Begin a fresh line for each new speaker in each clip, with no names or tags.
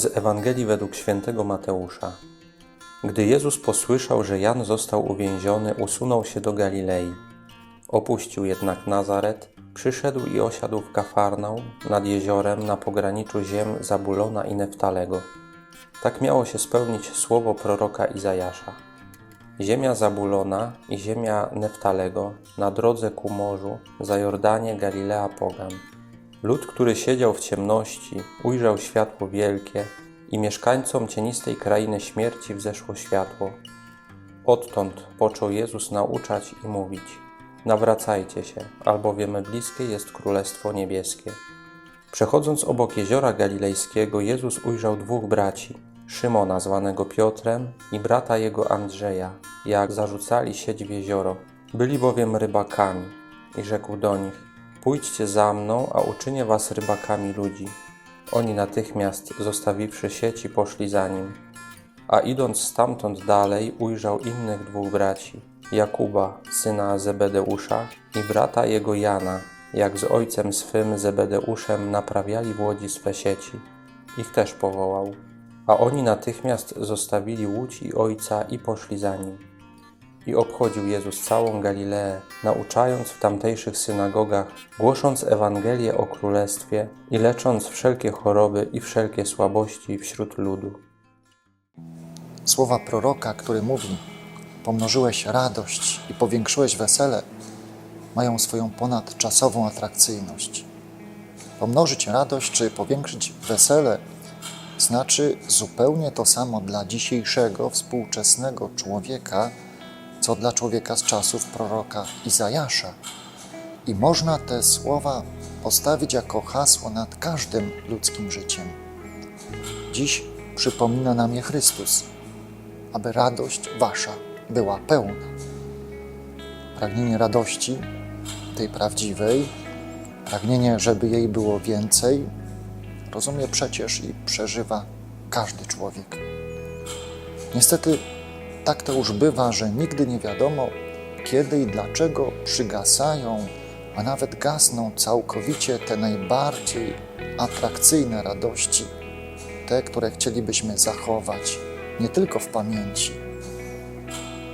Z Ewangelii według świętego Mateusza. Gdy Jezus posłyszał, że Jan został uwięziony, usunął się do Galilei. Opuścił jednak Nazaret, przyszedł i osiadł w Kafarnaum nad jeziorem na pograniczu ziem Zabulona i Neftalego. Tak miało się spełnić słowo proroka Izajasza. Ziemia Zabulona i ziemia Neftalego na drodze ku morzu, za Jordanie Galilea Pogan. Lud, który siedział w ciemności, ujrzał światło wielkie i mieszkańcom cienistej krainy śmierci wzeszło światło. Odtąd począł Jezus nauczać i mówić: Nawracajcie się, albowiem bliskie jest Królestwo Niebieskie. Przechodząc obok jeziora galilejskiego, Jezus ujrzał dwóch braci, Szymona zwanego Piotrem i brata jego Andrzeja, jak zarzucali sieć w jezioro. Byli bowiem rybakami i rzekł do nich: Pójdźcie za mną, a uczynię was rybakami ludzi. Oni natychmiast, zostawiwszy sieci, poszli za nim. A idąc stamtąd dalej, ujrzał innych dwóch braci, Jakuba, syna Zebedeusza i brata jego Jana, jak z ojcem swym Zebedeuszem naprawiali w łodzi swe sieci. Ich też powołał. A oni natychmiast zostawili łódź i ojca i poszli za nim. I obchodził Jezus całą Galileę, nauczając w tamtejszych synagogach, głosząc Ewangelię o Królestwie i lecząc wszelkie choroby i wszelkie słabości wśród ludu.
Słowa proroka, który mówi: Pomnożyłeś radość i powiększyłeś wesele, mają swoją ponadczasową atrakcyjność. Pomnożyć radość czy powiększyć wesele znaczy zupełnie to samo dla dzisiejszego, współczesnego człowieka, co dla człowieka z czasów proroka Izajasza. I można te słowa postawić jako hasło nad każdym ludzkim życiem. Dziś przypomina nam je Chrystus, aby radość wasza była pełna. Pragnienie radości, tej prawdziwej, pragnienie, żeby jej było więcej, rozumie przecież i przeżywa każdy człowiek. Niestety, tak to już bywa, że nigdy nie wiadomo, kiedy i dlaczego przygasają, a nawet gasną całkowicie te najbardziej atrakcyjne radości, te, które chcielibyśmy zachować nie tylko w pamięci.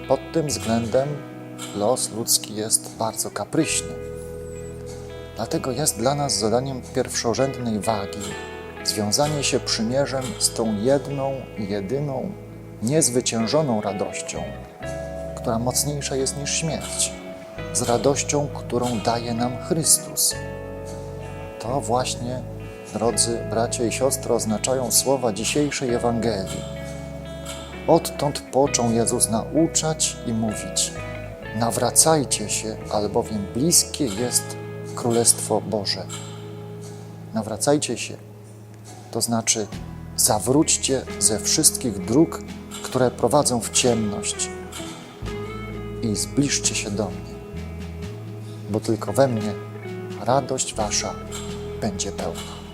Pod tym względem los ludzki jest bardzo kapryśny. Dlatego jest dla nas zadaniem pierwszorzędnej wagi związanie się przymierzem z tą jedną, jedyną, niezwyciężoną radością, która mocniejsza jest niż śmierć, z radością, którą daje nam Chrystus. To właśnie, drodzy bracia i siostry, oznaczają słowa dzisiejszej Ewangelii. Odtąd począł Jezus nauczać i mówić: Nawracajcie się, albowiem bliskie jest Królestwo Boże. Nawracajcie się, to znaczy zawróćcie ze wszystkich dróg, które prowadzą w ciemność i zbliżcie się do mnie, bo tylko we mnie radość wasza będzie pełna.